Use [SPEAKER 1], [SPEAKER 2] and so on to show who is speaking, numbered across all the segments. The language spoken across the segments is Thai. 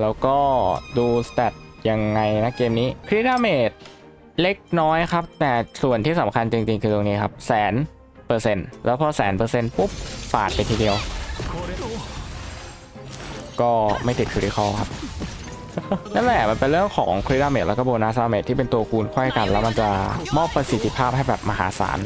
[SPEAKER 1] แล้วก็ดูสเตตยังไงนะเกมนี้คริดาเมจเล็กน้อยครับ แต่ส่วนที่สำคัญจริงๆ คือตรงนี้ครับ แสนเปอร์เซ็นต์แล้วพอแสนเปอร์เซ็นต์ปุ๊บปาดไปทีเดียว ก็ไม่ติดคริติคอลครับ นั่นแหละมันเป็นเรื่องของคริดาเมจแล้วก็โบนัสดาเมจที่เป็นตัวคูณไขว้กัน แล้วมันจะมอบประสิทธิภาพให้แบบมหาศาล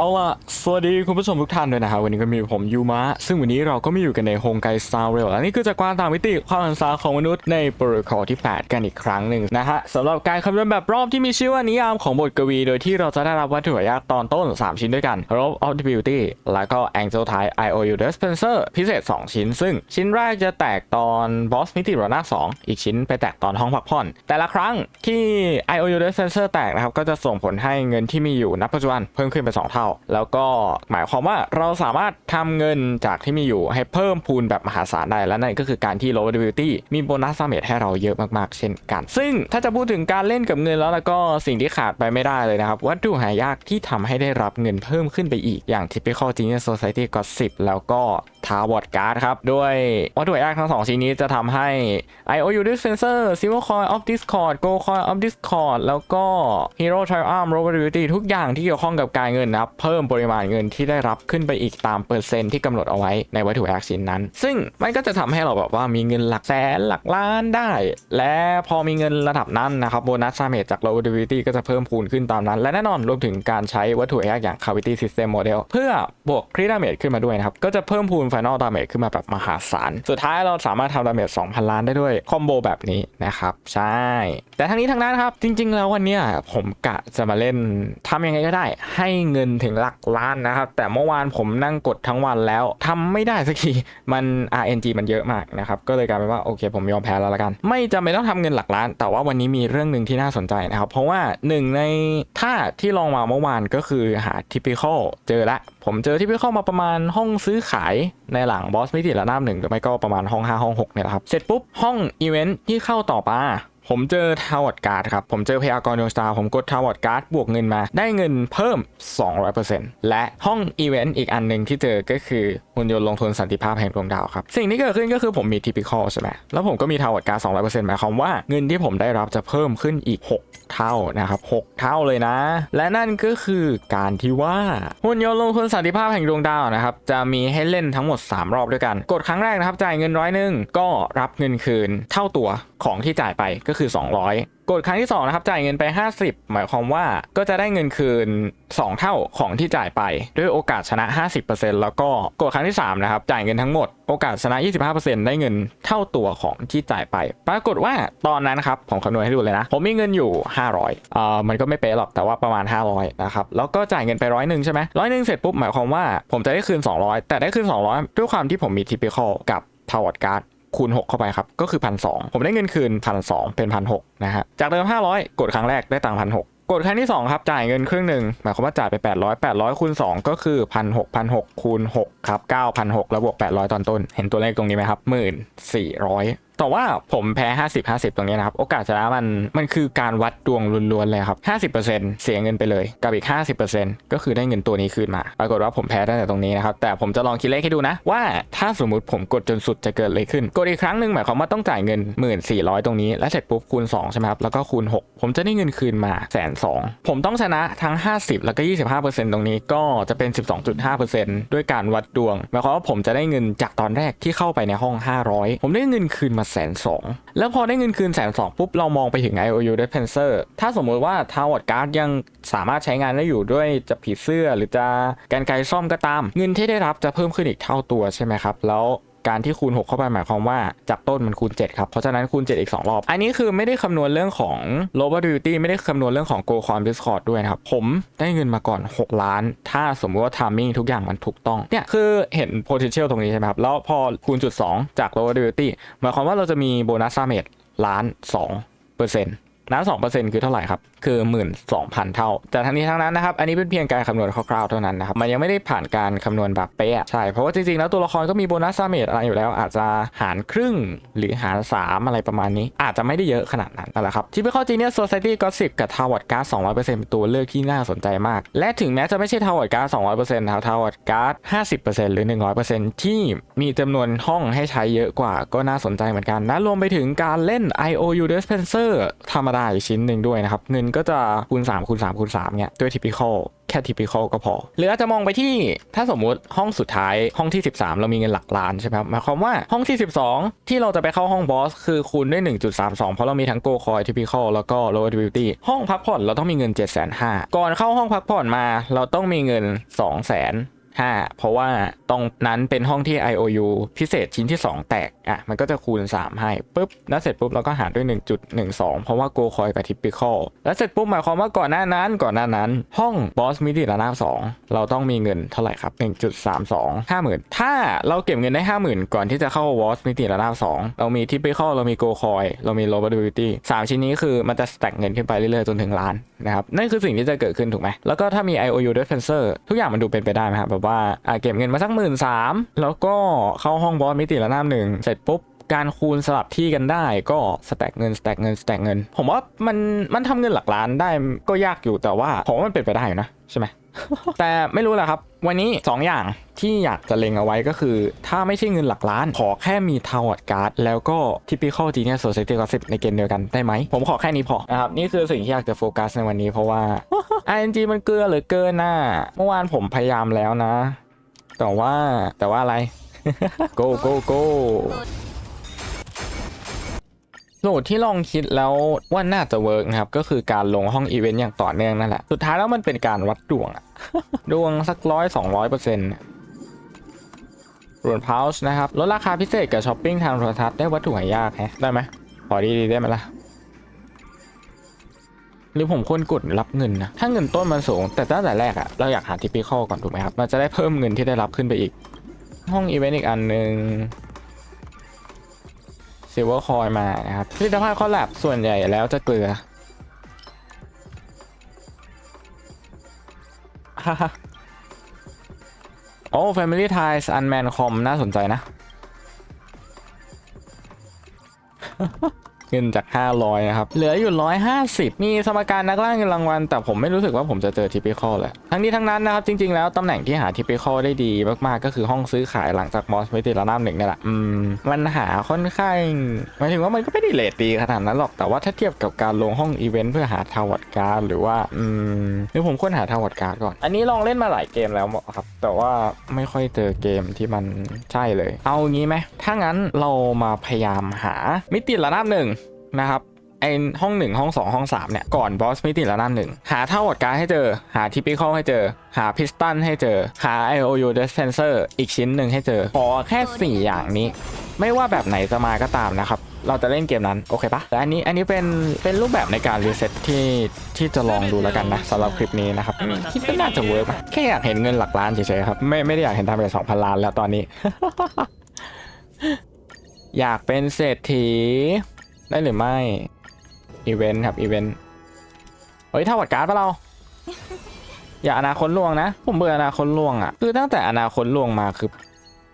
[SPEAKER 1] เอาล่ะ สวัสดีคุณผู้ชมทุกท่านด้วยนะครับ วันนี้ก็มีผมยูมะ ซึ่งวันนี้เราก็มาอยู่กันในโฮงไกสตาร์เรลและนี่คือจากกวางต่างมิติความหันษาของมนุษย์ในโปรโตคอลที่ 8 กันอีกครั้งหนึ่งนะฮะสำหรับการคำนวณแบบรอบที่มีชื่อว่านิยามของบทกวี โดยที่เราจะได้รับวัตถุยากตอนต้น 3 ชิ้นด้วยกัน Robe of the Beauty แล้วก็ Angel Type IOU Dispenser พิเศษ 2 ชิ้น ซึ่งชิ้นแรกจะแตกตอนบอสมิติรนา2อีกชิ้นไปแตกตอนห้องพักผ่อน แต่ละครั้งที่ IOU Dispenser แตกนะครับก็จะส่งผลให้เงินที่มีอยู่ณปัจจุบันเพิ่มขึ้นเป็น2เท่าแล้วก็หมายความว่าเราสามารถทำเงินจากที่มีอยู่ให้เพิ่มพูนแบบมหาศาลได้และนั่นก็คือการที่ Low Ability มีโบนัสเมทให้เราเยอะมากๆ เช่นกัน ซึ่งถ้าจะพูดถึงการเล่นกับเงินแล้วแล้วก็สิ่งที่ขาดไปไม่ได้เลยนะครับ วัตถุหายากที่ทำให้ได้รับเงินเพิ่มขึ้นไปอีกอย่าง Typical Genius Society ก็10แล้วก็ ทาวอร์ดการ์ดครับ ด้วยวัตถุหายากทั้งสองชิ้นนี้จะทำให้ IOU Dispenser Silver Coin of Discord Gold Coin of Discord แล้วก็ Hero Triumph Robability ทุกอย่างที่เกี่ยวข้องกับการเงินนะครับ เพิ่มปริมาณเงินที่ได้รับขึ้นไปอีกตามเปอร์เซ็นต์ที่กำหนดเอาไว้ในวัตถุหายากชิ้นนั้น ซึ่งมันก็จะทำให้เราแบบว่ามีเงินหลักแสนหลักล้านได้ และพอมีเงินระดับนั้นนะครับโบนัสซาเมจจาก Robability ก็จะเพิ่มพูนขึ้นตามนั้น และแน่นอนรวมถึงการใช้วัตถุหายากอย่าง Cavity System Model เพื่อบวกคริดาเมจขึ้นมาด้วยนะครับก็จะเพิ่มพูน Final Damage ขึ้นมาแบบมหาศาล สุดท้ายเราสามารถทำดาเมจ2,000 ล้านได้ด้วยคอมโบแบบนี้นะครับ ใช่ แต่ทั้งนี้ทั้งนั้นครับ จริง ๆ แล้ววันนี้ผมกะจะมาเล่นทำยังไงก็ได้ ให้เงินถึงหลักล้านนะครับ แต่เมื่อวานผมนั่งกดทั้งวันแล้วทำไม่ได้สักที มัน RNG มันเยอะมากนะครับ ก็เลยกลายเป็นว่าโอเค ผมยอมแพ้แล้วละกัน ไม่จำเป็นต้องทำเงินหลักล้าน แต่ว่าวันนี้มีเรื่องหนึ่งที่น่าสนใจนะครับ เพราะว่าหนึ่งในท่าที่ลองมาเมื่อวานก็คือหา typical เจอละผมเจอที่พี่เข้ามาประมาณห้องซื้อขายในหลังบอสมิติระนาบหนึ่งหรือไม่ก็ประมาณห้อง 5 ห้อง6เนี่ยแหละครับ เสร็จปุ๊บห้องอีเวนท์ที่เข้าต่อมา ผมเจอทาวอร์ดการ์ดครับ ผมเจอพยากรณ์ดวงสตาร์ผมกดทาวอร์ดการ์ดบวกเงินมา ได้เงินเพิ่ม 200%และห้องอีเวนต์อีกอันหนึ่งที่เจอก็คือหุ่นยนต์ลงทุนสันติภาพแห่งดวงดาวครับ สิ่งที่เกิดขึ้นก็คือผมมี typical ใช่ไหมแล้วผมก็มีทาวอร์ดการ์ด200%หมายความว่าเงินที่ผมได้รับจะเพิ่มขึ้นอีก 6 เท่านะครับ6เท่าเลยนะ และนั่นก็คือการที่ว่าหุ่นยนต์ลงทุนสันติภาพแห่งดวงดาวนะครับจะมีให้เล่นทั้งหมด 3 รอบด้วยกัน กดครั้งแรกนะครับจ่ายเงินร้อยหนึ่งก็รับเงินคืนเท่าตัว ของที่จ่ายไปก็คือ 200 กดครั้งที่2นะครับจ่ายเงินไป 50 หมายความว่าก็จะได้เงินคืน 2 เท่าของที่จ่ายไป ด้วยโอกาสชนะ 50%แล้วก็กดครั้งที่3นะครับจ่ายเงินทั้งหมดโอกาสชนะ 25%ได้เงินเท่าตัวของที่จ่ายไป ปรากฏว่าตอนนั้นครับผมคำนวณให้ดูเลยนะ ผมมีเงินอยู่ 500อ่ามันก็ไม่เป๊ะหรอกแต่ว่าประมาณ 500นะครับแล้วก็จ่ายเงินไปร้อยหนึ่งใช่ไหมร้อยหนึ่งเสร็จปุ๊บหมายความว่าผมจะได้คืน 200 แต่ได้คืน 200 ด้วยความที่ผมมี typical กับทาวอร์ดการ์ด คูณ 6 เข้าไปครับ ก็คือพันสผมได้เงินคืนพันสเป็นพันหนะฮะ จากเดิม 500 กดครั้งแรกได้ตังค์พันหกดครั้งที่ 2 ครับ จ่ายเงินครึ่งหนึ่งหมายความว่าจ่ายไป 800 800คูณ2 ก็คือพันหกพันหคูณ6ครับ9,600แล้วบวก 800 ตอนต้น เห็นตัวเลขตรงนี้ไหมครับ 1,400 แต่ว่าผมแพ้ 50 50 ตรงนี้นะครับ โอกาสชนะมันมันคือการวัดดวงล้วนๆเลยครับ 50%เสียเงินไปเลย กับอีก 50%ก็คือได้เงินตัวนี้คืนมา ปรากฏว่าผมแพ้ตั้งแต่ตรงนี้นะครับ แต่ผมจะลองคิดเลขให้ดูนะ ว่าถ้าสมมุติผมกดจนสุดจะเกิดอะไรขึ้น กดอีกครั้งหนึ่งหมายความว่าต้องจ่ายเงิน 1,400 ตรงนี้ แล้วเสร็จปุ๊บคูณ2ใช่ไหมครับ แล้วก็คูณ 6 ผมจะได้เงินคืนมาแสนสองผมต้องชนะทั้ง 50 แล้วก็ 25%ตรงนี้ก็จะเป็น 12.5%ด้วยการวัดดวงหมายความว่าผมจะได้เงินจากตอนแรกที่เข้าไปในห้อง 500 ผมได้เงินคืนมาแสนสองแล้วพอได้เงินคืนแสนสองปุ๊บ เรามองไปถึง IOU Depenser ถ้าสมมุติว่า Tower Guard ยังสามารถใช้งานได้อยู่ด้วยจะผีเสื้อหรือจะการไกลซ่อมก็ตาม เงินที่ได้รับจะเพิ่มขึ้นอีกเท่าตัวใช่ไหมครับ แล้ว การที่คูณ 6 เข้าไปหมายความว่าจากต้นมันคูณ 7 ครับ เพราะฉะนั้นคูณ 7 อีก 2 รอบ อันนี้คือไม่ได้คำนวณเรื่องของ Lower Duty ไม่ได้คำนวณเรื่องของ Go Con Discord ด้วยนะครับ ผมได้เงินมาก่อน 6 ล้าน ถ้าสมมติว่า Timing ทุกอย่างมันถูกต้อง เนี่ยคือเห็น potential ตรงนี้ใช่ไหมครับ แล้วพอคูณจุด2จาก Lower Duty หมายความว่าเราจะมีโบนัสซาเมจล้าน2เปอร์เซ็นต์ น้ำสองเปอร์เซ็นต์คือเท่าไหร่ครับ คือหมื่นสองพันเท่า แต่ทั้งนี้ทั้งนั้นนะครับ อันนี้เป็นเพียงการคำนวณคร่าวๆเท่านั้นนะครับ มันยังไม่ได้ผ่านการคำนวณแบบเป๊ะ ใช่ เพราะว่าจริงๆ แล้วตัวละครก็มีโบนัสซาเมตอะไรอยู่แล้ว อาจจะหารครึ่งหรือหาร 3 อะไรประมาณนี้ อาจจะไม่ได้เยอะขนาดนั้นนั่นแหละครับที่เป็นข้อจริงเนี่ย Society Gossip กับ Tower Card 200%เปอร์เซ็นต์ตัวเลือกที่น่าสนใจมาก และถึงแม้จะไม่ใช่ Tower Card 200%นะครับ Tower Card 50%หรือ100%ที่มีจำนวนห้องให้ใช้เยอะกว่าก็น่าสนใจเหมือนกันนะรวมไปถึงการเล่น IOU Dispenser ธรรมดาอีกชิ้นหนึ่งด้วยนะครับเงินก็จะคูณ3คูณ3คูณ3เนี่ยด้วย typical แค่ typical ก็พอ หรืออาจจะมองไปที่ถ้าสมมุติห้องสุดท้ายห้องที่ 13 เรามีเงินหลักล้านใช่ไหมครับหมายความว่าห้องที่ 12 ที่เราจะไปเข้าห้องบอสคือคูณด้วย 1.32 เพราะเรามีทั้ง go coin typical แล้วก็ lower difficulty ห้องพักผ่อนเราต้องมีเงิน 7,500ก่อนเข้าห้องพักผ่อนมาเราต้องมีเงิน 200,000 5 เพราะว่าตรงนั้นเป็นห้องที่ IOU พิเศษชิ้นที่ 2 แตก อะมันก็จะคูณ 3 ให้ปุ๊บแล้วเสร็จปุ๊บเราก็หารด้วย 1.12 เพราะว่า Go Coin กับ Typical แล้วเสร็จปุ๊บหมายความว่าก่อนหน้านั้นก่อนหน้านั้น ห้อง Boss มิติระนาบ2เราต้องมีเงินเท่าไหร่ครับ 1.32 50,000 ถ้าเราเก็บเงินได้ 50,000 ก่อนที่จะเข้า Boss มิติระนาบ2เรามี Typical เรามี Go Coin เรามี Low Probability 3ชิ้นนี้คือมันจะ stack เงินขึ้นไปเรื่อยๆจนถึงล้านนะครับนั่นคือสิ่งที่จะเกิดขึ้นถูกไหมแล้วก็ถ้ามี IOU Defensor ทุกอย่างมันดูเป็นไปได้ไหมครับแบบว่าเก็บเงินมาสักหมื่นสามแล้วก็เข้าห้องบอสมิติละน้ำหนึ่งเสร็จปุ๊บการคูณสลับที่กันได้ก็สแต็กเงินสแต็กเงินสแต็กเงิน ผมว่ามันมันทำเงินหลักล้านได้ก็ยากอยู่แต่ว่าผมว่ามันเป็นไปได้อยู่นะใช่ไหมแต่ไม่รู้แหละครับ วันนี้ 2 อย่างที่อยากจะเล็งเอาไว้ก็คือ ถ้าไม่ใช่เงินหลักล้าน ขอแค่มีทาวร์การ์ดแล้วก็ typical genius society gossip ในเกมเดียวกันได้ไหม ผมขอแค่นี้พอนะครับนี่คือสิ่งที่อยากจะโฟกัสในวันนี้เพราะว่า ING มันเกลือเหลือเกินน่ะเมื่อวานผมพยายามแล้วนะ แต่ว่าแต่ว่าอะไร go go go โหลดที่ลองคิดแล้วว่าน่าจะเวิร์กนะครับ ก็คือการลงห้องอีเวนต์อย่างต่อเนื่องนั่นแหละ สุดท้ายแล้วมันเป็นการวัดดวงอะดวงสักร้อยสองร้อยเปอร์เซ็นต์รวนพาวส์นะครับ ลดราคาพิเศษกับช้อปปิ้งทางโทรทัศน์ได้วัตถุหายากแฮะได้ไหมขอดีๆได้ไหมล่ะ หรือผมควรกดรับเงินนะ ถ้าเงินต้นมันสูง แต่ตั้งแต่แรกอะเราอยากหาทิปิคอก่อนถูกไหมครับ มันจะได้เพิ่มเงินที่ได้รับขึ้นไปอีก ห้องอีเวนต์อีกอันหนึ่งซิลเวอร์คอยมานะครับผลิตภัณฑ์คอลแลบส่วนใหญ่แล้วจะเกลือโอ้ Family Ties Unman Com น่าสนใจนะ เงินจาก 500นะครับ เหลืออยู่ 150 มีสมการนักล่าเงินรางวัล แต่ผมไม่รู้สึกว่าผมจะเจอทิปิคอลเลยทั้งนี้ทั้งนั้นนะครับ จริงๆแล้วตำแหน่งที่หาทิปิคอลได้ดีมากๆ ก็คือห้องซื้อขายหลังจากมอสไม่ติดระนาบหนึ่งนี่แหละอืมมันหาค่อนข้างหมายถึงว่ามันก็ไม่ได้เลทดีขนาดนั้นหรอกแต่ว่าถ้าเทียบกับการลงห้องอีเวนต์เพื่อหาทาวอร์ดการ์ดหรือว่าอืมหรือผมควรหาทาวอร์ดการ์ดก่อน อันนี้ลองเล่นมาหลายเกมแล้วครับ แต่ว่าไม่ค่อยเจอเกมที่มันใช่เลย เอางี้ไหมถ้างั้นเรามาพยายามหามิติระนาบหนึ่ง นะครับไอห้อง1ห้อง2ห้อง3เนี่ย ก่อนบอสมิติละน้ำหนึ่งหาเท่าวอดการ์ดให้เจอ หาทิปิคอลให้เจอ หาพิสตันให้เจอ หา IOU dispenser อีกชิ้นหนึ่งให้เจอ ขอแค่ 4 อย่างนี้ ไม่ว่าแบบไหนจะมาก็ตามนะครับ เราจะเล่นเกมนั้น โอเคปะแต่อันนี้อันนี้เป็นเป็นรูปแบบในการรีเซ็ตที่ที่จะลองดูแล้วกันนะสำหรับคลิปนี้นะครับอืมคิดว่าน่าจะเวิร์กแค่อยากเห็นเงินหลักล้านเฉยๆครับไม่ไม่ได้อยากเห็นทำเป็นสองพันล้านแล้วตอนนี้ อยากเป็นเศรษฐี ได้หรือไม่ อีเวนต์ครับ อีเวนต์ เฮ้ยถ้าวัดการ์ดปะเรา อย่าอนาคตล่วงนะ ผมเบื่ออนาคตล่วงอะ่ะ คือตั้งแต่อนาคตล่วงมาคือ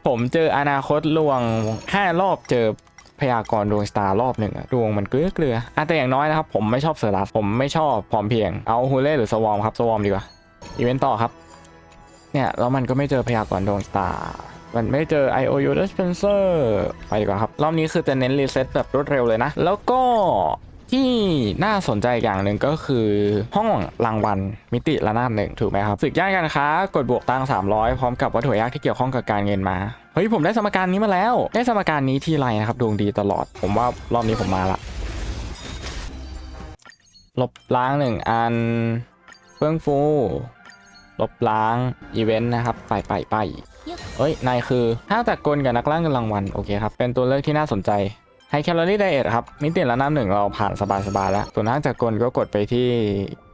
[SPEAKER 1] ผมเจออนาคตล่วงห้ารอบเจอพยากรณ์ดวงสตาร์รอบหนึ่งอะดวงมันเกลือเกลืออะแต่อย่างน้อยนะครับ ผมไม่ชอบเซอร์รัสผมไม่ชอบพร้อมเพรียง เอาฮูเล่หรือสวอมครับ สวอมดีกว่า อีเวนต์ต่อครับ เนี่ยแล้วมันก็ไม่เจอพยากรณ์ดวงสตาร์ มันไม่เจอ IOU Dispenser ไปดีกว่าครับ รอบนี้คือจะเน้นรีเซ็ตแบบรวดเร็วเลยนะ แล้วก็ที่น่าสนใจอย่างหนึ่งก็คือห้องรางวัลมิติระนาบหนึ่งถูกไหมครับศึกย่านการค้ากดบวกตังค์300พร้อมกับวัตถุยากที่เกี่ยวข้องกับการเงินมา เฮ้ย ผมได้สมการนี้มาแล้ว ได้สมการนี้ทีไรนะครับดวงดีตลอด ผมว่ารอบนี้ผมมาละลบล้างหนึ่งอันเฟื่องฟู ลบล้างอีเวนต์นะครับ ไปไปไป เอ้ย นายคือห้าต่กลกับนักล่าเงินรางวัล โอเคครับ เป็นตัวเลือกที่น่าสนใจไฮแคลอรี่ไดเอทครับ มิติละน้ำหนึ่งเราผ่านสบายๆแล้ว ส่วนห้าจากกลก็กดไปที่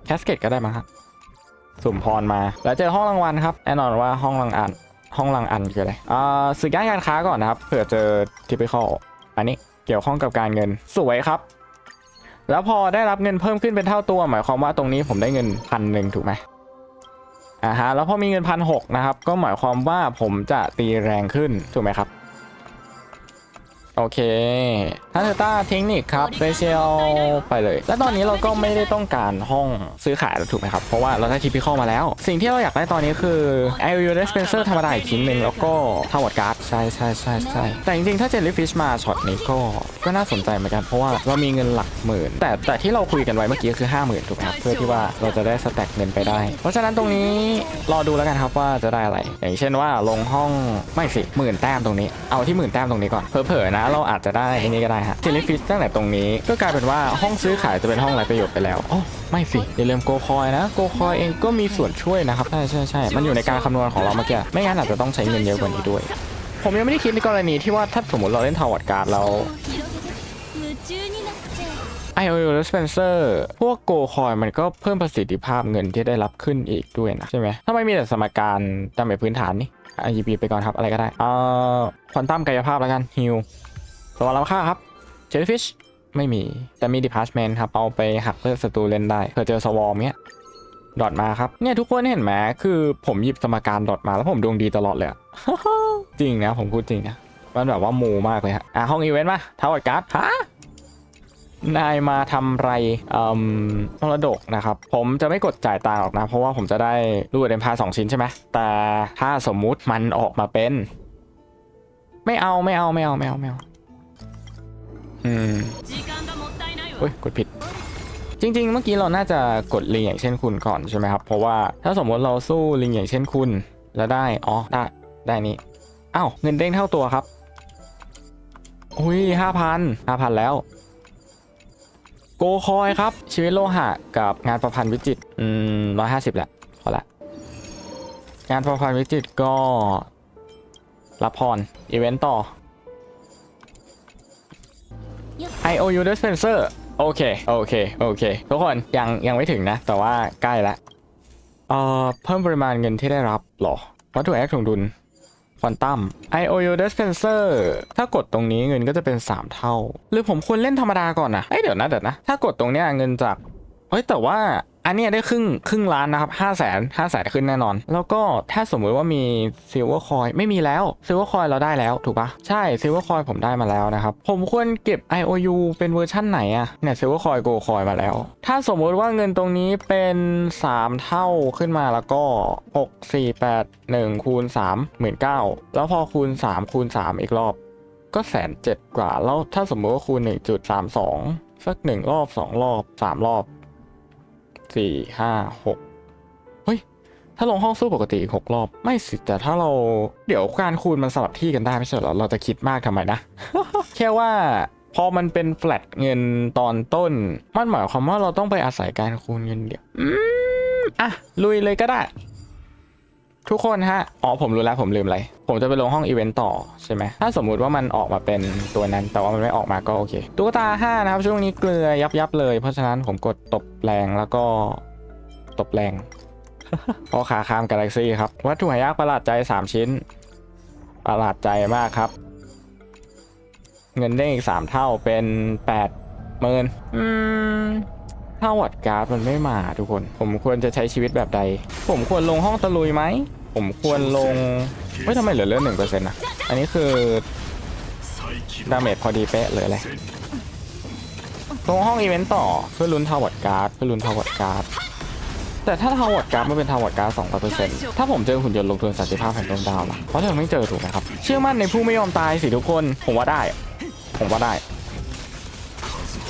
[SPEAKER 1] แคสเกตก็ได้มั้งครับ สุ่มพรมา แล้วเจอห้องรางวัลครับ แน่นอนว่าห้องรางอัน ห้องรางอันคืออะไรอ่าสื่อย่านการค้าก่อนนะครับ เผื่อเจอทิปิคอลอันนี้เกี่ยวข้องกับการเงิน สวยครับแล้วพอได้รับเงินเพิ่มขึ้นเป็นเท่าตัว หมายความว่าตรงนี้ผมได้เงินพันหนึ่งถูกไหม อ่าฮะแล้วพอมีเงินพันหกนะครับก็หมายความว่าผมจะตีแรงขึ้นถูกไหมครับ โอเคทันเทต้าเทคนิคครับเฟเชียลไปเลย และตอนนี้เราก็ไม่ได้ต้องการห้องซื้อขายแล้วถูกไหมครับ เพราะว่าเราได้ทิปพิคอมาแล้ว สิ่งที่เราอยากได้ตอนนี้คือ i o u dispenser ธรรมดาอีกชิ้นหนึ่งแล้วก็ทาวเวอร์การ์ดใช่ใช่ใช่ใช่แต่จริงๆ ถ้าเจลลี่ฟิชมาช็อตนี้ก็ก็น่าสนใจเหมือนกัน เพราะว่าเรามีเงินหลักหมื่น แต่แต่ที่เราคุยกันไว้เมื่อกี้คือ 5 0,000ถูกไหมครับเพื่อที่ว่าเราจะได้สแต็กเงินไปได้ เพราะฉะนั้นตรงนี้รอดูแล้วกันครับว่าจะได้อะไร อย่างเช่นว่าลงห้องไม่สิหมื่นแต้มตรงนี้ เอาที่หมื่นแต้มตรงนี้ก่อนเผลอๆนะนเราอาจจะได้อันนี้ก็ได้ฮะเทเลฟิสตั้งแต่ตรงนี้ก็กลายเป็นว่าห้องซื้อขายจะเป็นห้องไรประโยชน์ไปแล้วโอ้ไม่สิอย่าลืมโกคอยนะโกคอยเองก็มีส่วนช่วยนะครับใช่ใช่ใช่มันอยู่ในการคำนวณของเราเมื่อกี้ไม่งั้นอาจจะต้องใช้เงินเยอะกว่านี้ด้วย ผมยังไม่ได้คิดในกรณีที่ว่าถ้าสมมติเราเล่นทาวด์การ์ดแล้ว
[SPEAKER 2] ไอโอเอลส
[SPEAKER 1] เปนเซอร์พวกโกคอยมันก็เพิ่มประสิทธิภาพเงินที่ได้รับขึ้นอีกด้วยนะ ใช่ไหมถ้าไม่มีแต่สมการจำเป็นพื้นฐานนี่อีพีไปก่อนครับอะไรก็ได้ เอ่อควอนตัมกายภาพแล้วกันฮิว สวัสดีค่าครับเจลฟิชไม่มีแต่มี Department ครับ เอาไปหักเลือดศัตรูเล่นได้เผื่อเจอสวอมเนี้ยดอทมาครับ เนี่ยทุกคนเห็นไหมคือผมหยิบสมการดอทมาแล้วผมดวงดีตลอดเลยจริงนะผมพูดจริงนะมันแบบว่ามูมากเลยฮะอะห้องอีเวนต์มาทาวเวอร์การ์ดฮะนายมาทำไรอืมมรดกนะครับ ผมจะไม่กดจ่ายตังค์หรอกนะ เพราะว่าผมจะได้รูดเอ็มพาสองชิ้นใช่ไหมแต่ถ้าสมมุติมันออกมาเป็น ไม่เอาไม่เอาไม่เอาไม่เอาไม่เอา อืม
[SPEAKER 2] เฮ้
[SPEAKER 1] ยกดผิด จริง ๆ เมื่อกี้เราน่าจะกดลิงอย่างเช่นคุณก่อนใช่ไหมครับ เพราะว่าถ้าสมมติเราสู้ลิงอย่างเช่นคุณ แล้วได้ อ๋อ ได้ ได้นี้อ้าว เงินเด้งเท่าตัวครับ อุ้ยห้าพันห้าพันแล้ว โกคอยครับ ชีวิตโลหะกับงานประพันธ์วิจิต อืมร้อยห้าสิบแหละพอละ งานประพันธ์วิจิตก็รับพรอีเวนต์ต่อ IOU dispenser โอเค โอเค โอเค ทุกคนยังยังไม่ถึงนะ แต่ว่าใกล้ละเอ่อเพิ่มปริมาณเงินที่ได้รับหรอ วัตถุแอคถงดุลควอนตัม IOU dispenser ถ้ากดตรงนี้เงินก็จะเป็น 3 เท่า หรือผมควรเล่นธรรมดาก่อนนะเอ้ยเดี๋ยวนะเดี๋ยวนะ ถ้ากดตรงเนี้ยเงินจากเฮ้ยแต่ว่า อันนี้ได้ครึ่งครึ่งล้านนะครับห้าแสนห้าแสนขึ้นแน่นอน แล้วก็ถ้าสมมุติว่ามีซิลเวอร์คอยไม่มีแล้วซิลเวอร์คอยเราได้แล้วถูกปะใช่ซิลเวอร์คอยผมได้มาแล้วนะครับ ผมควรเก็บ IOU เป็นเวอร์ชั่นไหนอะเนี่ยซิลเวอร์คอยโกคอยมาแล้ว ถ้าสมมุติว่าเงินตรงนี้เป็น 3 เท่าขึ้นมาแล้วก็ 6 4 8 1คูณ3 1 9แล้วพอคูณ 3 คูณ 3 อีกรอบ ก็แสนเจ็ดกว่า แล้วถ้าสมมติว่าคูณ 1.32 สักหนึ่งรอบสองรอบสามรอบ สี่ห้าหกเฮ้ย ถ้าลงห้องสู้ปกติอีกหกรอบ ไม่สิ แต่ถ้าเราเดี๋ยวการคูณมันสลับที่กันได้ไม่ใช่เหรอ เราจะคิดมากทำไมนะ แค่ว่าพอมันเป็นแฟลตเงินตอนต้น มันหมายความว่าเราต้องไปอาศัยการคูณเงินเดียวอืมอะ ลุยเลยก็ได้ ทุกคนฮะ อ๋อผมรู้แล้วผมลืมอะไร ผมจะไปลงห้องอีเวนต์ต่อใช่ไหม ถ้าสมมุติว่ามันออกมาเป็นตัวนั้น แต่ว่ามันไม่ออกมาก็โอเค ตุ๊กตา 5 นะครับ ช่วงนี้เกลือยับยับๆเลย เพราะฉะนั้นผมกดตบแรงแล้วก็ตบแรงพอขาข้ามกาแล็กซี่ครับ วัตถุหายากประหลาดใจ 3 ชิ้น ประหลาดใจมากครับ เงินได้อีก 3 เท่าเป็น8หมื่นอืม ถ้าวัดการ์ดมันไม่มาทุกคน ผมควรจะใช้ชีวิตแบบใด ผมควรลงห้องตะลุยไหม ผมควรลงเฮ้ยทำไมเหลือเลือดหนึ่งเปอร์เซ็นต์ะอันนี้คือดาเมจพอดีเป๊ะเลยเลยลงห้องอีเวนต์ต่อเพื่อลุ้นทาวอดการ์ดเพื่อลุ้นทาวอดการ์ดแต่ถ้าทาวอดการ์ดมันเป็นทาวอดการ์ดสองเปอร์เซ็นต์ถ้าผมเจอหุ่นยนต์ลงทุนสันติภาพแห่งดวงดาวล่ะเพราะเราไม่เจอถูกไหมครับ เชื่อมั่นในผู้ไม่ยอมตายสิทุกคน ผมว่าได้ ผมว่าได้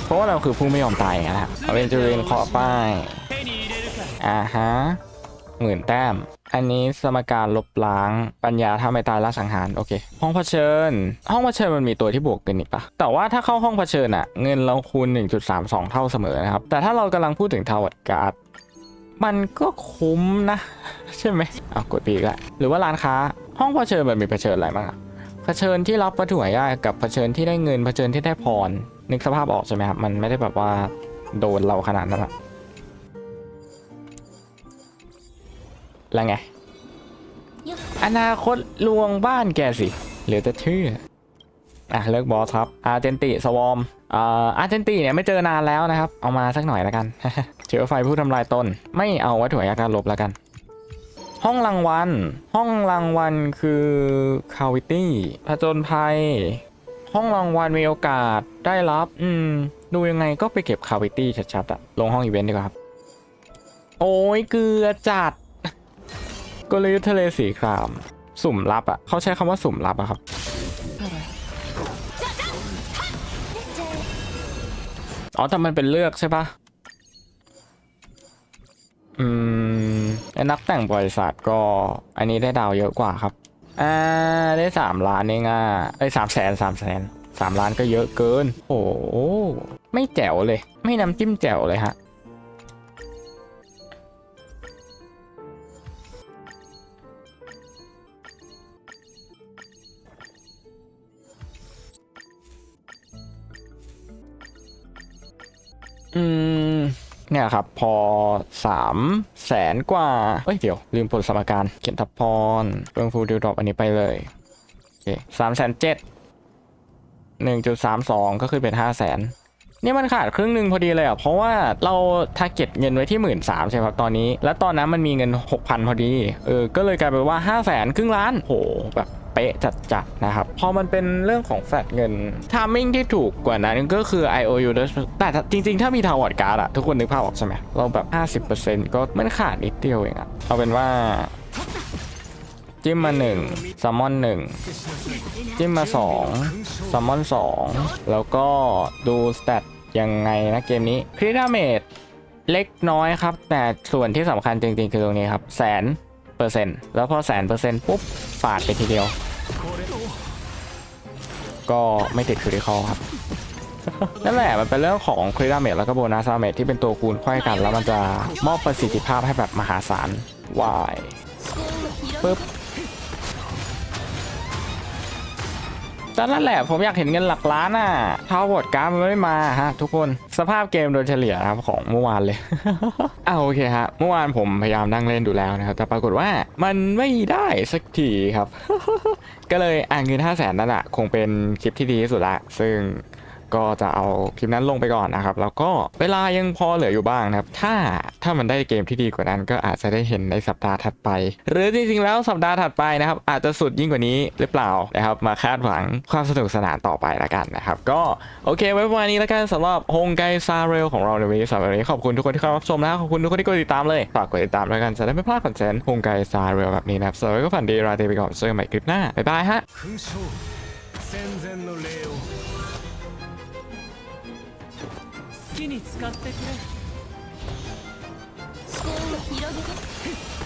[SPEAKER 1] เพราะว่าเราคือผู้ไม่ยอมตายไงนะฮะเอาเป็นจูเรนขอป้ายอ่าฮะหมื่นแต้ม อันนี้สมการลบล้างปัญญาทำให้ตายละสังหารโอเค ห้องเผชิญ ห้องเผชิญมันมีตัวที่บวกเงินอีกปะแต่ว่าถ้าเข้าห้องเผชิญอะเงินเราคูณ 1.32 เท่าเสมอนะครับ แต่ถ้าเรากำลังพูดถึงทาวดการ์ดมันก็คุ้มนะ ใช่ไหมเอากดปีกละหรือว่าร้านค้าห้องเผชิญมันมีเผชิญอะไรบ้างอะเผชิญที่รับวัตถุหายากกับเผชิญที่ได้เงินเผชิญที่ได้พร นึกสภาพออกใช่ไหมครับ มันไม่ได้แบบว่าโดนเราขนาดนั้นอะแล้วไง อนาคตลวงบ้านแกสิเหลือจะเชื่ออะเลิกบอสครับ อาร์เจนติสวอมอ่าอาร์เจนติเนี่ยไม่เจอนานแล้วนะครับ เอามาสักหน่อยแล้วกัน เชื้อไฟผู้ทำลายตน ไม่เอาวัตถุอาการลบแล้วกัน ห้องรางวัล ห้องรางวัลคือคาวิตี้ผจญภัย ห้องรางวัลมีโอกาสได้รับ อืม ดูยังไงก็ไปเก็บคาวิตี้ชัดๆอะลงห้องอีเวนต์ดีกว่าครับ โอ้ยเกลือจัดกลยุทธ์ทะเลสีคราม สุ่มลับอะเขาใช้คำว่าสุ่มลับอะครับ อ๋อแต่มันเป็นเลือกใช่ปะอืมไอ้นักแต่งบริษัทก็อันนี้ได้ดาวเยอะกว่าครับ อ่าได้สามล้านเองอะไอ้สามแสนสามแสนสามล้านก็เยอะเกิน โอ้โไม่แจ๋วเลย ไม่น้ำจิ้มแจ๋วเลยฮะอืม เนี่ยครับ พอสามแสนกว่า เอ้ย เดี๋ยว ลืมผลสมการ เขียนทับพรเบิ่งฟูดิวดรอปอันนี้ไปเลย โอเคสามแสนเจ็ดหนึ่งจุดสามสองก็คือเป็นห้าแสนเนี่ยมันขาดครึ่งหนึ่งพอดีเลยอะ เพราะว่าเราทาร์เก็ตเงินไว้ที่หมื่นสามใช่ไหมครับตอนนี้ แล้วตอนนั้นมันมีเงินหกพันพอดี เออ ก็เลยกลายเป็นว่าห้าแสนครึ่งล้าน โห แบบ เป๊ะจัดๆนะครับ พอมันเป็นเรื่องของแฟดเงินทามมิ่งที่ถูกกว่านั้นก็คือ IOU แต่จริงๆ ถ้ามีทาวอร์การ์ดอะทุกคนนึกภาพออกใช่ไหมเราแบบ 50%ก็มันขาดนิดเดียวเองอะเอาเป็นว่าจิ้มมา1ซัมมอน1จิ้มมา2ซัมมอน2 แล้วก็ดูสเตตยังไงนะเกมนี้คริดาเมจเล็กน้อยครับ แต่ส่วนที่สำคัญจริงๆ คือตรงนี้ครับ แสน อร์เซ็นต์แล้วพอแสนเปอร์เซ็นต์ปุ๊บฝาดไปทีเดียว ก็ไม่ติดคริติคอลครับ นั่นแหละมันเป็นเรื่องของคริดาเมจแล้วก็โบนัสเมจที่เป็นตัวคูณไขว้กัน แล้วมันจะมอบประสิทธิภาพให้แบบมหาศาลวายปึ๊บ แต่นั่นแหละผมอยากเห็นเงินหลักล้านอะทาววอร์ดการ์ดมันไม่มาฮะทุกคนสภาพเกมโดยเฉลี่ยครับของเมื่อวานเลยอ่าโอเคฮะเมื่อวานผมพยายามนั่งเล่นดูแล้วนะครับแต่ปรากฏว่ามันไม่ได้สักทีครับ ก็เลยอ่านเงิน5 0 0แสนนั่นแหะคงเป็นคลิปที่ดีที่สุดละซึ่ง ก็จะเอาคลิปนั้นลงไปก่อนนะครับ แล้วก็เวลายังพอเหลืออยู่บ้างนะครับ ถ้าถ้ามันได้เกมที่ดีกว่านั้น ก็อาจจะได้เห็นในสัปดาห์ถัดไป หรือจริงๆแล้วสัปดาห์ถัดไปนะครับ อาจจะสุดยิ่งกว่านี้หรือเปล่านะครับ มาคาดหวังความสนุกสนานต่อไปละกันนะครับ ก็โอเค ไว้ประมาณนี้ละกันสำหรับฮงไกซาเรลของเราในวันนี้สำหรับวันนี้ขอบคุณทุกคนที่เข้ารับชมนะขอบคุณทุกคนที่กดติดตามเลยฝากกดติดตามแล้วกันจะได้ไม่พลาดคอนเทนต์ฮงไกซาเรลแบบนี้นะครับสวันนี้ก็ฝันดีราตรีไปก่อนเจอกันใหม่คลิปหน้าบ๊ายบายฮะ
[SPEAKER 3] 好きに使ってくれ。
[SPEAKER 2] 視点を広げて。